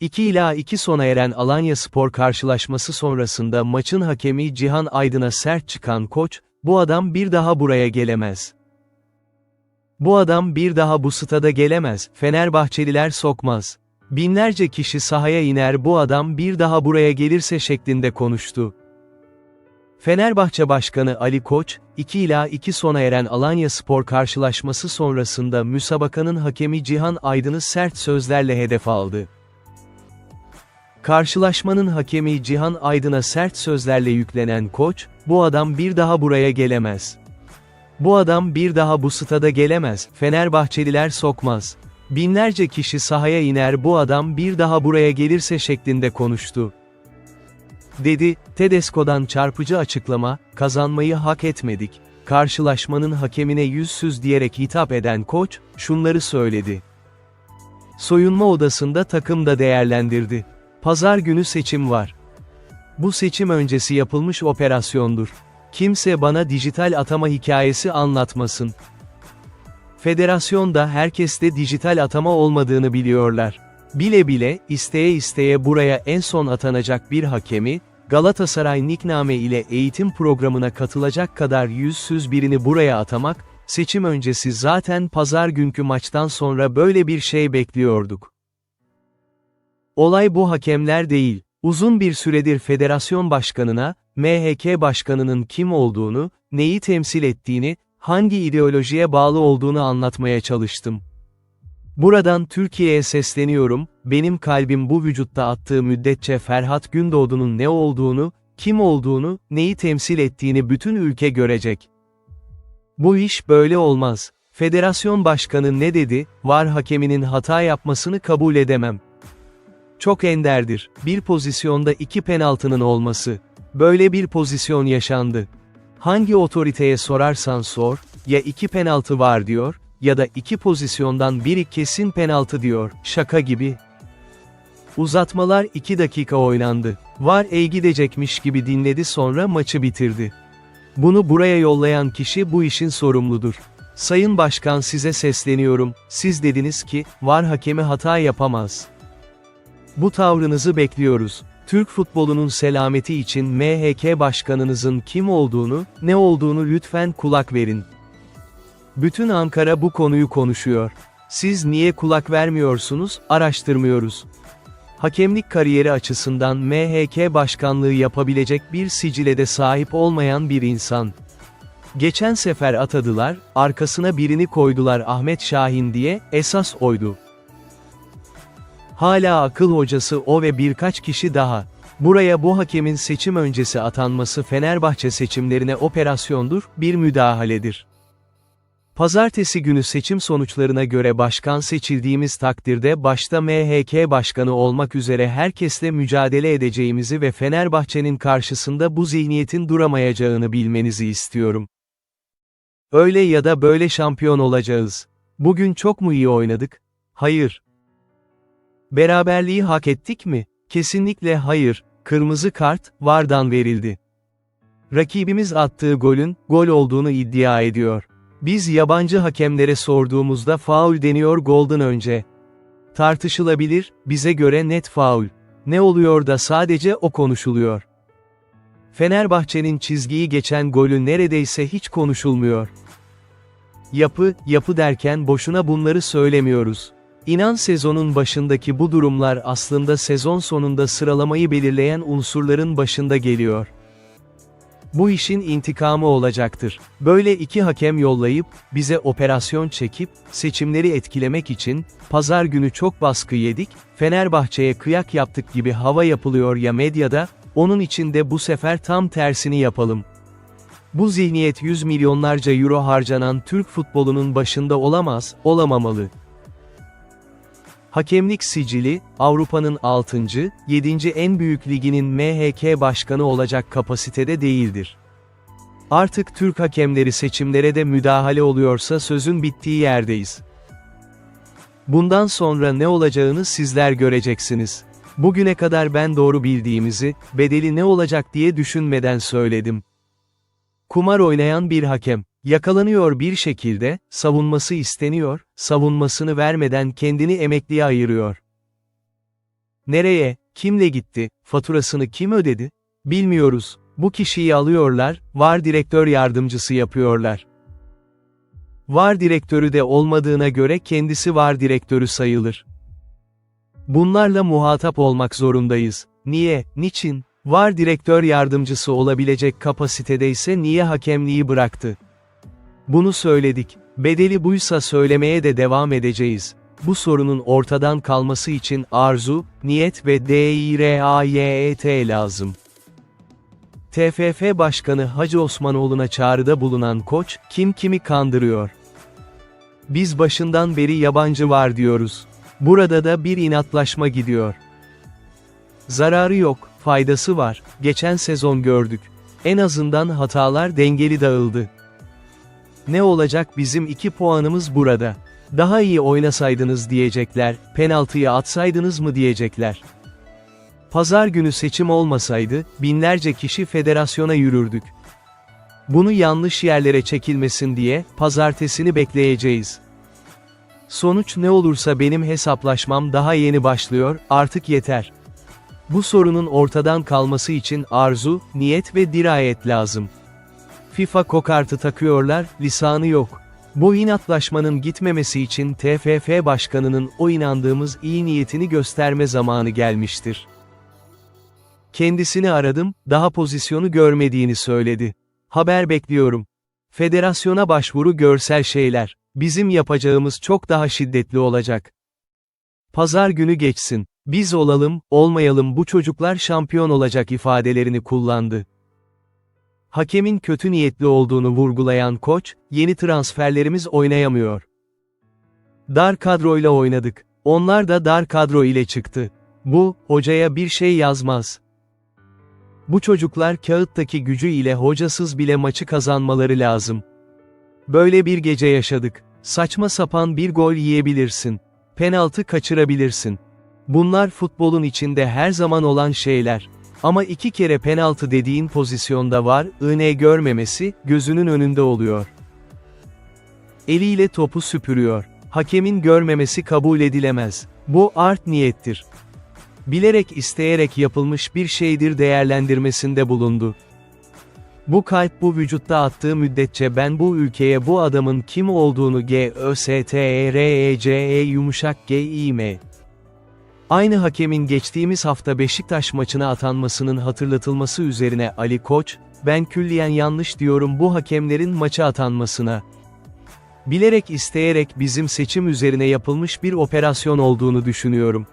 2 ila 2 sona eren Alanya Spor karşılaşması sonrasında maçın hakemi Cihan Aydın'a sert çıkan koç, bu adam bir daha buraya gelemez. Bu adam bir daha bu stada gelemez, Fenerbahçeliler sokmaz. Binlerce kişi sahaya iner bu adam bir daha buraya gelirse şeklinde konuştu. Fenerbahçe Başkanı Ali Koç, 2 ila 2 sona eren Alanya Spor karşılaşması sonrasında müsabakanın hakemi Cihan Aydın'ı sert sözlerle hedef aldı. Karşılaşmanın hakemi Cihan Aydın'a sert sözlerle yüklenen koç, bu adam bir daha buraya gelemez. Bu adam bir daha bu stada gelemez, Fenerbahçeliler sokmaz. Binlerce kişi sahaya iner bu adam bir daha buraya gelirse şeklinde konuştu. Dedi, Tedesco'dan çarpıcı açıklama, kazanmayı hak etmedik. Karşılaşmanın hakemine yüzsüz diyerek hitap eden koç, şunları söyledi. Soyunma odasında takım da değerlendirdi. Pazar günü seçim var. Bu seçim öncesi yapılmış operasyondur. Kimse bana dijital atama hikayesi anlatmasın. Federasyonda herkeste dijital atama olmadığını biliyorlar. Bile bile, isteye isteye buraya en son atanacak bir hakemi, Galatasaray Nikname ile eğitim programına katılacak kadar yüzsüz birini buraya atamak, seçim öncesi zaten pazar günkü maçtan sonra böyle bir şey bekliyorduk. Olay bu hakemler değil. Uzun bir süredir federasyon başkanına, MHK başkanının kim olduğunu, neyi temsil ettiğini, hangi ideolojiye bağlı olduğunu anlatmaya çalıştım. Buradan Türkiye'ye sesleniyorum, benim kalbim bu vücutta attığı müddetçe Ferhat Gündoğdu'nun ne olduğunu, kim olduğunu, neyi temsil ettiğini bütün ülke görecek. Bu iş böyle olmaz. Federasyon başkanı ne dedi, var hakeminin hata yapmasını kabul edemem. Çok enderdir, bir pozisyonda iki penaltının olması. Böyle bir pozisyon yaşandı. Hangi otoriteye sorarsan sor, ya iki penaltı var diyor, ya da iki pozisyondan biri kesin penaltı diyor, şaka gibi. Uzatmalar 2 dakika oynandı. Var ey gidecekmiş gibi dinledi sonra maçı bitirdi. Bunu buraya yollayan kişi bu işin sorumludur. Sayın Başkan size sesleniyorum, siz dediniz ki, var hakemi hata yapamaz. Bu tavrınızı bekliyoruz. Türk futbolunun selameti için MHK başkanınızın kim olduğunu, ne olduğunu lütfen kulak verin. Bütün Ankara bu konuyu konuşuyor. Siz niye kulak vermiyorsunuz, araştırmıyoruz. Hakemlik kariyeri açısından MHK başkanlığı yapabilecek bir sicile de sahip olmayan bir insan. Geçen sefer atadılar, arkasına birini koydular Ahmet Şahin diye, esas oydu. Hala akıl hocası o ve birkaç kişi daha. Buraya bu hakemin seçim öncesi atanması Fenerbahçe seçimlerine operasyondur, bir müdahaledir. Pazartesi günü seçim sonuçlarına göre başkan seçildiğimiz takdirde başta MHK başkanı olmak üzere herkesle mücadele edeceğimizi ve Fenerbahçe'nin karşısında bu zihniyetin duramayacağını bilmenizi istiyorum. Öyle ya da böyle şampiyon olacağız. Bugün çok mu iyi oynadık? Hayır. Beraberliği hak ettik mi? Kesinlikle hayır. Kırmızı kart, Vardan verildi. Rakibimiz attığı golün, gol olduğunu iddia ediyor. Biz yabancı hakemlere sorduğumuzda faul deniyor golden önce. Tartışılabilir, bize göre net faul. Ne oluyor da sadece o konuşuluyor. Fenerbahçe'nin çizgiyi geçen golü neredeyse hiç konuşulmuyor. Yapı, yapı derken boşuna bunları söylemiyoruz. İnan sezonun başındaki bu durumlar aslında sezon sonunda sıralamayı belirleyen unsurların başında geliyor. Bu işin intikamı olacaktır. Böyle iki hakem yollayıp, bize operasyon çekip, seçimleri etkilemek için, pazar günü çok baskı yedik, Fenerbahçe'ye kıyak yaptık gibi hava yapılıyor ya medyada, onun için de bu sefer tam tersini yapalım. Bu zihniyet yüz milyonlarca euro harcanan Türk futbolunun başında olamaz, olamamalı. Hakemlik sicili, Avrupa'nın 6. 7. en büyük liginin MHK başkanı olacak kapasitede değildir. Artık Türk hakemleri seçimlere de müdahale oluyorsa sözün bittiği yerdeyiz. Bundan sonra ne olacağını sizler göreceksiniz. Bugüne kadar ben doğru bildiğimizi, bedeli ne olacak diye düşünmeden söyledim. Kumar oynayan bir hakem. Yakalanıyor bir şekilde, savunması isteniyor, savunmasını vermeden kendini emekliye ayırıyor. Nereye, kimle gitti, faturasını kim ödedi? Bilmiyoruz. Bu kişiyi alıyorlar, var direktör yardımcısı yapıyorlar. Var direktörü de olmadığına göre kendisi var direktörü sayılır. Bunlarla muhatap olmak zorundayız. Niye, niçin? Var direktör yardımcısı olabilecek kapasitedeyse niye hakemliği bıraktı? Bunu söyledik. Bedeli buysa söylemeye de devam edeceğiz. Bu sorunun ortadan kalması için arzu, niyet ve DİRAYET lazım. TFF Başkanı Hacı Osmanoğlu'na çağrıda bulunan koç, kim kimi kandırıyor? Biz başından beri yabancı var diyoruz. Burada da bir inatlaşma gidiyor. Zararı yok, faydası var. Geçen sezon gördük. En azından hatalar dengeli dağıldı. Ne olacak bizim iki puanımız burada. Daha iyi oynasaydınız diyecekler, penaltıyı atsaydınız mı diyecekler. Pazar günü seçim olmasaydı, binlerce kişi federasyona yürürdük. Bunu yanlış yerlere çekilmesin diye, pazartesini bekleyeceğiz. Sonuç ne olursa benim hesaplaşmam daha yeni başlıyor, artık yeter. Bu sorunun ortadan kalması için arzu, niyet ve dirayet lazım. FIFA kokartı takıyorlar, lisanı yok. Bu inatlaşmanın gitmemesi için TFF Başkanı'nın o inandığımız iyi niyetini gösterme zamanı gelmiştir. Kendisini aradım, daha pozisyonu görmediğini söyledi. Haber bekliyorum. Federasyona başvuru görsel şeyler. Bizim yapacağımız çok daha şiddetli olacak. Pazar günü geçsin. Biz olalım, olmayalım bu çocuklar şampiyon olacak ifadelerini kullandı. Hakemin kötü niyetli olduğunu vurgulayan koç, yeni transferlerimiz oynayamıyor. Dar kadroyla oynadık. Onlar da dar kadro ile çıktı. Bu, hocaya bir şey yazmaz. Bu çocuklar kağıttaki gücü ile hocasız bile maçı kazanmaları lazım. Böyle bir gece yaşadık. Saçma sapan bir gol yiyebilirsin. Penaltı kaçırabilirsin. Bunlar futbolun içinde her zaman olan şeyler. Ama iki kere penaltı dediğin pozisyonda var, ığne görmemesi, gözünün önünde oluyor. Eliyle topu süpürüyor. Hakemin görmemesi kabul edilemez. Bu art niyettir. Bilerek isteyerek yapılmış bir şeydir değerlendirmesinde bulundu. Bu kalp bu vücutta attığı müddetçe ben bu ülkeye bu adamın kim olduğunu G Ö S T E R E C E yumuşak G I M Aynı hakemin geçtiğimiz hafta Beşiktaş maçına atanmasının hatırlatılması üzerine Ali Koç, ben külliyen yanlış diyorum bu hakemlerin maça atanmasına. Bilerek isteyerek bizim seçim üzerine yapılmış bir operasyon olduğunu düşünüyorum.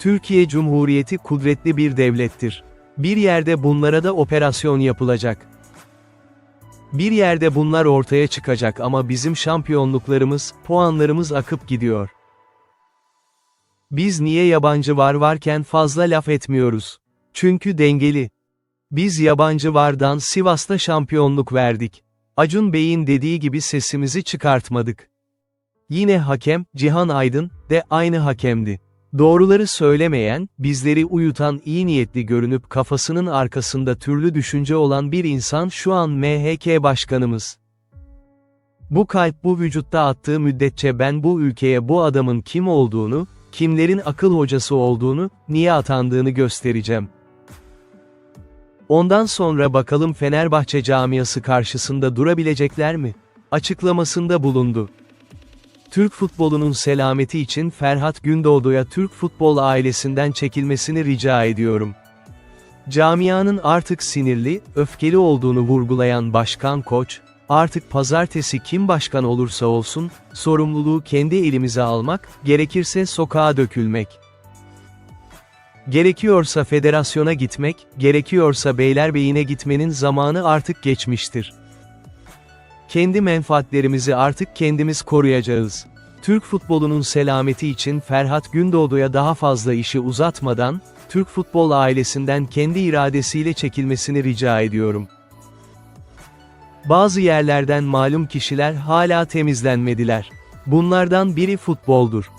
Türkiye Cumhuriyeti kudretli bir devlettir. Bir yerde bunlara da operasyon yapılacak. Bir yerde bunlar ortaya çıkacak ama bizim şampiyonluklarımız, puanlarımız akıp gidiyor. Biz niye yabancı var varken fazla laf etmiyoruz? Çünkü dengeli. Biz yabancı vardan Sivas'ta şampiyonluk verdik. Acun Bey'in dediği gibi sesimizi çıkartmadık. Yine hakem, Cihan Aydın, de aynı hakemdi. Doğruları söylemeyen, bizleri uyutan iyi niyetli görünüp kafasının arkasında türlü düşünce olan bir insan şu an MHK başkanımız. Bu kalp bu vücutta attığı müddetçe ben bu ülkeye bu adamın kim olduğunu, kimlerin akıl hocası olduğunu, niye atandığını göstereceğim. Ondan sonra bakalım Fenerbahçe camiası karşısında durabilecekler mi? Açıklamasında bulundu. Türk futbolunun selameti için Ferhat Gündoğdu'ya Türk futbol ailesinden çekilmesini rica ediyorum. Camianın artık sinirli, öfkeli olduğunu vurgulayan Başkan Koç, artık pazartesi kim başkan olursa olsun, sorumluluğu kendi elimize almak, gerekirse sokağa dökülmek. Gerekiyorsa federasyona gitmek, gerekiyorsa Beylerbeyi'ne gitmenin zamanı artık geçmiştir. Kendi menfaatlerimizi artık kendimiz koruyacağız. Türk futbolunun selameti için Ferhat Gündoğdu'ya daha fazla işi uzatmadan, Türk futbol ailesinden kendi iradesiyle çekilmesini rica ediyorum. Bazı yerlerden malum kişiler hala temizlenmediler. Bunlardan biri futboldur.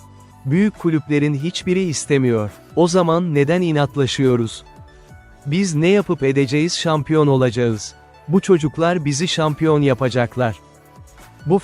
Büyük kulüplerin hiçbiri istemiyor. O zaman neden inatlaşıyoruz? Biz ne yapıp edeceğiz şampiyon olacağız. Bu çocuklar bizi şampiyon yapacaklar. Bu